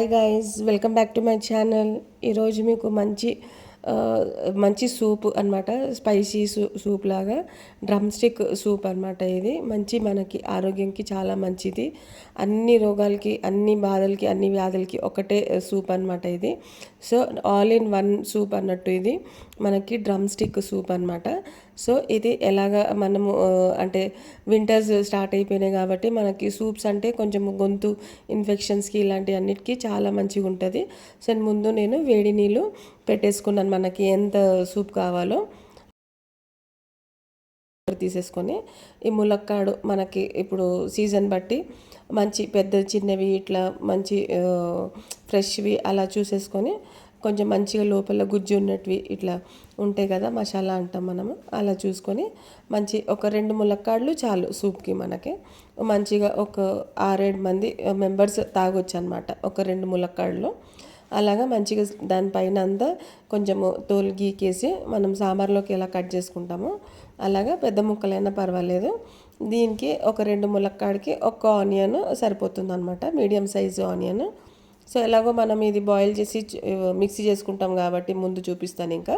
Hi guys welcome back to my channel ఈరోజు మీకు మంచి మంచి సూప్ అన్నమాట స్పైసీ సూ సూప్ లాగా డ్రమ్ స్టిక్ సూప్ అన్నమాట ఇది. మంచి మనకి ఆరోగ్యంకి చాలా మంచిది. అన్ని రోగాలకి అన్ని బాధలకి అన్ని వ్యాధులకి ఒకటే సూప్ అన్నమాట ఇది. So all in one soup అన్నట్టు ఇది. మనకి డ్రమ్ స్టిక్ సూప్ అన్నమాట. సో ఇది ఎలాగా మనము అంటే వింటర్స్ స్టార్ట్ అయిపోయినాయి కాబట్టి మనకి సూప్స్ అంటే కొంచెం గొంతు ఇన్ఫెక్షన్స్కి ఇలాంటి అన్నిటికీ చాలా మంచిగా ఉంటుంది. సో ముందు నేను వేడి నీళ్ళు పెట్టేసుకున్నాను మనకి ఎంత సూప్ కావాలో. తీసేసుకొని ఈ ములక్కాడు మనకి ఇప్పుడు సీజన్ బట్టి మంచి పెద్ద చిన్నవి ఇట్లా మంచి ఫ్రెష్వి అలా చూసేసుకొని కొంచెం మంచిగా లోపల గుజ్జు ఉన్నటివి ఇట్లా ఉంటాయి కదా మసాలా అంటాం మనము. అలా చూసుకొని మంచి ఒక రెండు ములక్కాడలు చాలు సూప్కి మనకి. మంచిగా ఒక ఆరేడు మంది మెంబర్స్ తాగొచ్చు అనమాట ఒక రెండు ములక్కాడలు. అలాగా మంచిగా దానిపైన అంతా కొంచెము తోలు గీకేసి మనం సాంబార్లోకి ఎలా కట్ చేసుకుంటామో అలాగా పెద్ద ముక్కలైనా పర్వాలేదు. దీనికి ఒక రెండు ములక్కాడికి ఒక ఆనియన్ సరిపోతుంది అనమాట మీడియం సైజు ఆనియన్. సో ఎలాగో మనం ఇది బాయిల్ చేసి మిక్సీ చేసుకుంటాం కాబట్టి ముందు చూపిస్తాను ఇంకా.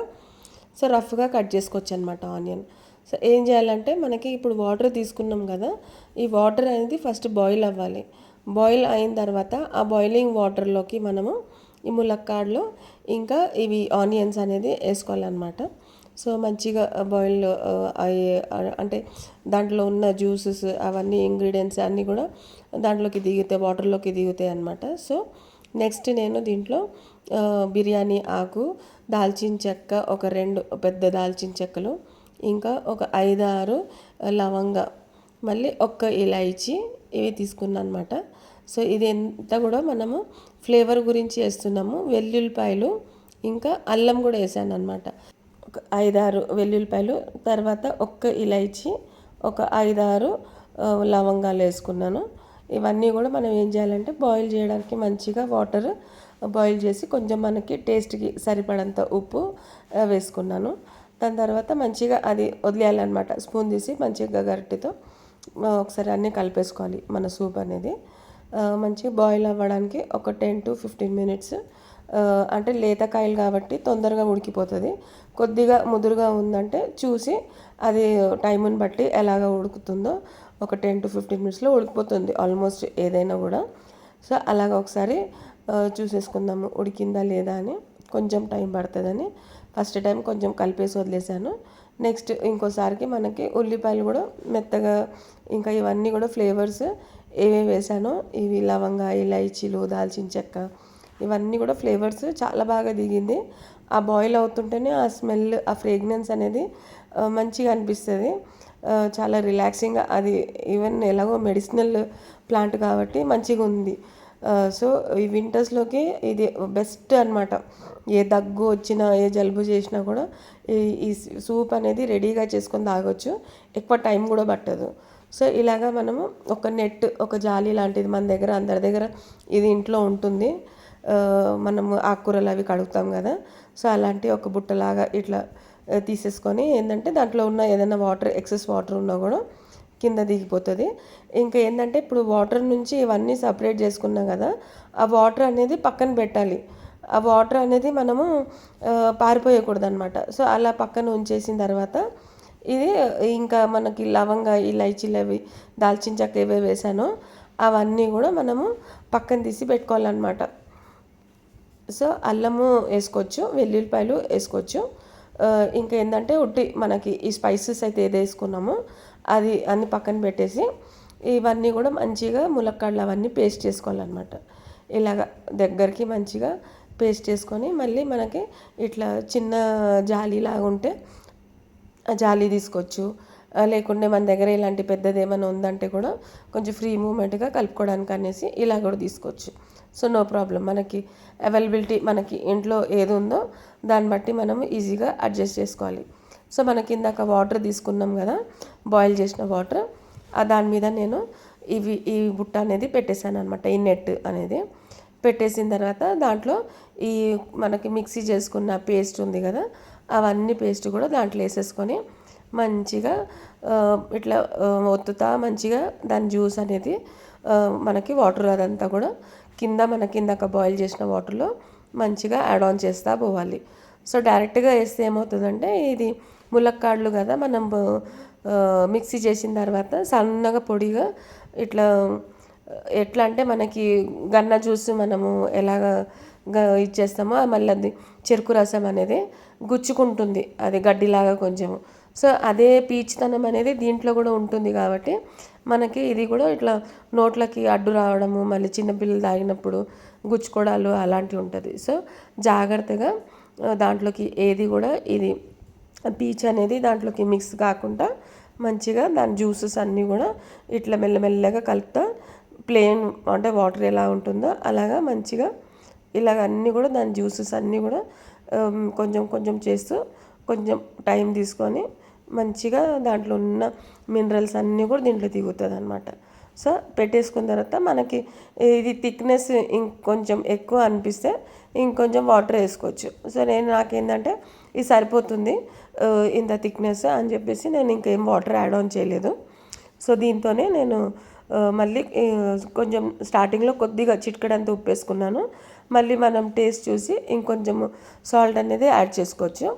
సో రఫ్గా కట్ చేసుకోవచ్చు అనమాట ఆనియన్. సో ఏం చేయాలంటే మనకి ఇప్పుడు వాటర్ తీసుకున్నాం కదా ఈ వాటర్ అనేది ఫస్ట్ బాయిల్ అవ్వాలి. బాయిల్ అయిన తర్వాత ఆ బాయిలింగ్ వాటర్లోకి మనము ఈ ములక్కాడలో ఇంకా ఇవి ఆనియన్స్ అనేది వేసుకోవాలన్నమాట. సో మంచిగా బాయిల్ అయ్యే అంటే దాంట్లో ఉన్న జ్యూసెస్ అవన్నీ ఇంగ్రీడియంట్స్ అన్నీ కూడా దాంట్లోకి దిగుతాయి వాటర్లోకి దిగుతాయి అన్నమాట సో నెక్స్ట్ నేను దీంట్లో బిర్యానీ ఆకు దాల్చిన చెక్క ఒక రెండు పెద్ద దాల్చిన చెక్కలు ఇంకా ఒక ఐదారు లవంగ మళ్ళీ ఒక్క ఇలాయచి ఇవి తీసుకున్నాను అనమాట సో ఇది ఎంత కూడా మనము ఫ్లేవర్ గురించి వేస్తున్నాము. వెల్లుల్లిపాయలు ఇంకా అల్లం కూడా వేసాను అనమాట ఒక ఐదారు వెల్లుల్లిపాయలు తర్వాత ఒక్క ఇలాయచి ఒక ఐదారు లవంగాలు వేసుకున్నాను. ఇవన్నీ కూడా మనం ఏం చేయాలంటే బాయిల్ చేయడానికి మంచిగా వాటర్ బాయిల్ చేసి కొంచెం మనకి టేస్ట్కి సరిపడంత ఉప్పు వేసుకున్నాను. దాని తర్వాత మంచిగా అది వదిలేయాలన్నమాట. స్పూన్ తీసి మంచిగా గరిటెతో ఒకసారి అన్నీ కలిపేసుకోవాలి మన సూప్ అనేది. మంచిగా బాయిల్ అవ్వడానికి ఒక టెన్ టు ఫిఫ్టీన్ మినిట్స్ అంటే లేత కాయలు కాబట్టి తొందరగా ఉడికిపోతుంది. కొద్దిగా ముదురుగా ఉందంటే చూసి అది టైంని బట్టి ఎలాగ ఉడుకుతుందో ఒక టెన్ టు ఫిఫ్టీన్ మినిట్స్లో ఉడికిపోతుంది ఆల్మోస్ట్ ఏదైనా కూడా. సో అలాగ ఒకసారి చూసేసుకుందాము ఉడికిందా లేదా అని. కొంచెం టైం పడుతుందని. ఫస్ట్ టైం కొంచెం కలిపేసి వదిలేసాను. నెక్స్ట్ ఇంకోసారికి మనకి ఉల్లిపాయలు కూడా మెత్తగా ఇంకా ఇవన్నీ కూడా ఫ్లేవర్స్ ఏమేమి వేసానో ఇవి లవంగా ఇలాచీలు దాల్చిన చెక్క ఇవన్నీ కూడా ఫ్లేవర్స్ చాలా బాగా దిగింది. ఆ బాయిల్ అవుతుంటేనే ఆ స్మెల్ ఆ ఫ్రేగ్రెన్స్ అనేది మంచిగా అనిపిస్తుంది. చాలా రిలాక్సింగ్గా అది ఈవెన్ ఎలాగో మెడిసినల్ ప్లాంట్ కాబట్టి మంచిగా ఉంది. సో ఈ వింటర్స్లోకి ఇది బెస్ట్ అన్నమాట. ఏ దగ్గు వచ్చినా ఏ జలుబు చేసినా కూడా ఈ ఈ సూప్ అనేది రెడీగా చేసుకొని తాగొచ్చు. ఎక్కువ టైం కూడా పట్టదు. సో ఇలాగా మనము ఒక నెట్ ఒక జాలి లాంటిది మన దగ్గర అందరి దగ్గర ఇది ఇంట్లో ఉంటుంది. మనము ఆకుకూరలు అవి కడుగుతాం కదా. సో అలాంటి ఒక బుట్టలాగా ఇట్లా తీసేసుకొని ఏంటంటే దాంట్లో ఉన్న ఏదైనా వాటర్ ఎక్సెస్ వాటర్ ఉన్నా కూడా కింద దిగిపోతుంది. ఇంకా ఏంటంటే ఇప్పుడు వాటర్ నుంచి ఇవన్నీ సపరేట్ చేసుకున్నాం కదా ఆ వాటర్ అనేది పక్కన పెట్టాలి. ఆ వాటర్ అనేది మనము పారిపోయకూడదు అనమాట సో అలా పక్కన ఉంచేసిన తర్వాత ఇది ఇంకా మనకి లవంగ ఇలైచీలు అవి దాల్చిన చెక్క ఏవే వేసానో అవన్నీ కూడా మనము పక్కన తీసి పెట్టుకోవాలన్నమాట. సో అల్లము వేసుకోవచ్చు వెల్లుల్లిపాయలు వేసుకోవచ్చు. ఇంకా ఏంటంటే ఉట్టి మనకి ఈ స్పైసెస్ అయితే ఏది వేసుకున్నామో అది అన్ని పక్కన పెట్టేసి ఇవన్నీ కూడా మంచిగా ములక్కాడలు అవన్నీ పేస్ట్ చేసుకోవాలన్నమాట. ఇలాగ దగ్గరికి మంచిగా పేస్ట్ చేసుకొని మళ్ళీ మనకి ఇట్లా చిన్న జాలీలాగా ఉంటే ఆ జాలీ తీసుకోవచ్చు. లేకుంటే మన దగ్గర ఇలాంటి పెద్దది ఏమైనా ఉందంటే కూడా కొంచెం ఫ్రీ మూమెంట్గా కలుపుకోవడానికి అనేసి ఇలా కూడా తీసుకోవచ్చు. సో నో ప్రాబ్లం మనకి అవైలబిలిటీ మనకి ఇంట్లో ఏది ఉందో దాన్ని బట్టి మనం ఈజీగా అడ్జస్ట్ చేసుకోవాలి. సో మనకి ఇందాక వాటర్ తీసుకున్నాం కదా బాయిల్ చేసిన వాటర్ ఆ దాని మీద నేను ఇవి ఈ బుట్ట అనేది పెట్టేశాను అనమాట ఈ నెట్ అనేది. పెట్టేసిన తర్వాత దాంట్లో ఈ మనకి మిక్సీ చేసుకున్న పేస్ట్ ఉంది కదా అవన్నీ పేస్ట్ కూడా దాంట్లో వేసేసుకొని మంచిగా ఇట్లా ఒత్తుతా మంచిగా దాని జ్యూస్ అనేది మనకి వాటర్ అదంతా కూడా కింద మన కిందక బాయిల్ చేసిన వాటర్లో మంచిగా యాడ్ ఆన్ చేస్తూ పోవాలి. సో డైరెక్ట్గా వేస్తే ఏమవుతుందంటే ఇది ములక్కాడలు కదా మనం మిక్సీ చేసిన తర్వాత సన్నగా పొడిగా ఇట్లా ఎట్లా అంటే మనకి గన్న జ్యూస్ మనము ఎలాగ ఇచ్చేస్తామో మళ్ళీ అది చెరుకు రసం అనేది గుచ్చుకుంటుంది అది గడ్డిలాగా కొంచెము. సో అదే పీచుతనం అనేది దీంట్లో కూడా ఉంటుంది కాబట్టి మనకి ఇది కూడా ఇట్లా నోట్లకి అడ్డు రావడము మళ్ళీ చిన్నపిల్లలు తాగినప్పుడు గుచ్చుకోవడాలు అలాంటివి ఉంటుంది. సో జాగ్రత్తగా దాంట్లోకి ఏది కూడా ఇది పీచ్ అనేది దాంట్లోకి మిక్స్ కాకుండా మంచిగా దాని జ్యూసెస్ అన్నీ కూడా ఇట్లా మెల్లమెల్లగా కలుపుతా ప్లేన్ అంటే వాటర్ ఎలా ఉంటుందో అలాగా మంచిగా ఇలాగ అన్నీ కూడా దాని జ్యూసెస్ అన్నీ కూడా కొంచెం కొంచెం చేస్తూ కొంచెం టైం తీసుకొని మంచిగా దాంట్లో ఉన్న మినరల్స్ అన్నీ కూడా దీంట్లో దిగుతుంది అనమాట సో పెట్టేసుకున్న తర్వాత మనకి ఇది థిక్నెస్ ఇంకొంచెం ఎక్కువ అనిపిస్తే ఇంకొంచెం వాటర్ వేసుకోవచ్చు. సో నేను నాకేంటంటే ఇది సరిపోతుంది ఇంత థిక్నెస్ అని చెప్పేసి నేను ఇంకేం వాటర్ యాడ్ ఆన్ చేయలేదు. సో దీంతోనే నేను మళ్ళీ కొంచెం స్టార్టింగ్లో కొద్దిగా చిటికడంత ఉప్పు వేసుకున్నాను మళ్ళీ మనం టేస్ట్ చూసి ఇంకొంచెం సాల్ట్ అనేది యాడ్ చేసుకోవచ్చు.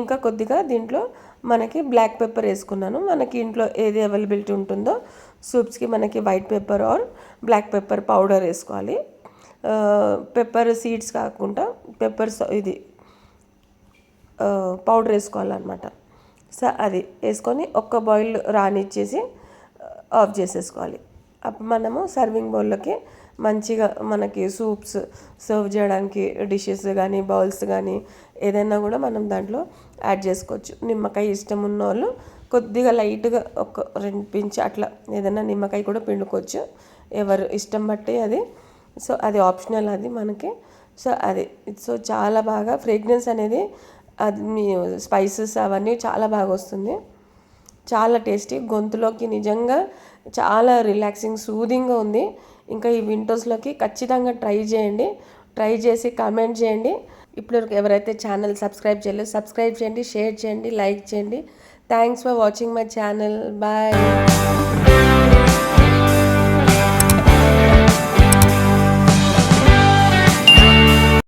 ఇంకా కొద్దిగా దీంట్లో మనకి బ్లాక్ పెప్పర్ వేసుకున్నాను. మనకి ఇంట్లో ఏది అవైలబిలిటీ ఉంటుందో సూప్స్కి మనకి white pepper or black pepper powder వేసుకోవాలి. పెప్పర్ సీడ్స్ కాకుండా పెప్పర్ ఇది పౌడర్ వేసుకోవాలన్నమాట. సో అది వేసుకొని ఒక్క బాయిల్ రానిచ్చేసి ఆఫ్ చేసేసుకోవాలి. అప్పుడు మనము సర్వింగ్ బౌల్లోకి మంచిగా మనకి సూప్స్ సర్వ్ చేయడానికి డిషెస్ కానీ బౌల్స్ కానీ ఏదైనా కూడా మనం దాంట్లో యాడ్ చేసుకోవచ్చు. నిమ్మకాయ ఇష్టం ఉన్న వాళ్ళు కొద్దిగా లైట్గా ఒక రెండు పించి అట్లా ఏదైనా నిమ్మకాయ కూడా పిండుకోవచ్చు. ఎవరు ఇష్టం బట్టి అది. సో అది ఆప్షనల్ అది మనకి. సో అది. సో చాలా బాగా ఫ్రేగ్రెన్స్ అనేది అది మీ స్పైసెస్ అవన్నీ చాలా బాగా వస్తుంది. చాలా టేస్టీ. గొంతులోకి నిజంగా చాలా రిలాక్సింగ్ సూదింగ్గా ఉంది. ఇంకా ఈ విండోస్లోకి ఖచ్చితంగా ట్రై చేయండి. ట్రై చేసి కామెంట్ చేయండి. ఇప్పుడు ఎవరైతే ఛానల్ సబ్స్క్రైబ్ చేయలేదు సబ్స్క్రైబ్ చేయండి షేర్ చేయండి లైక్ చేయండి. Thanks for watching my channel bye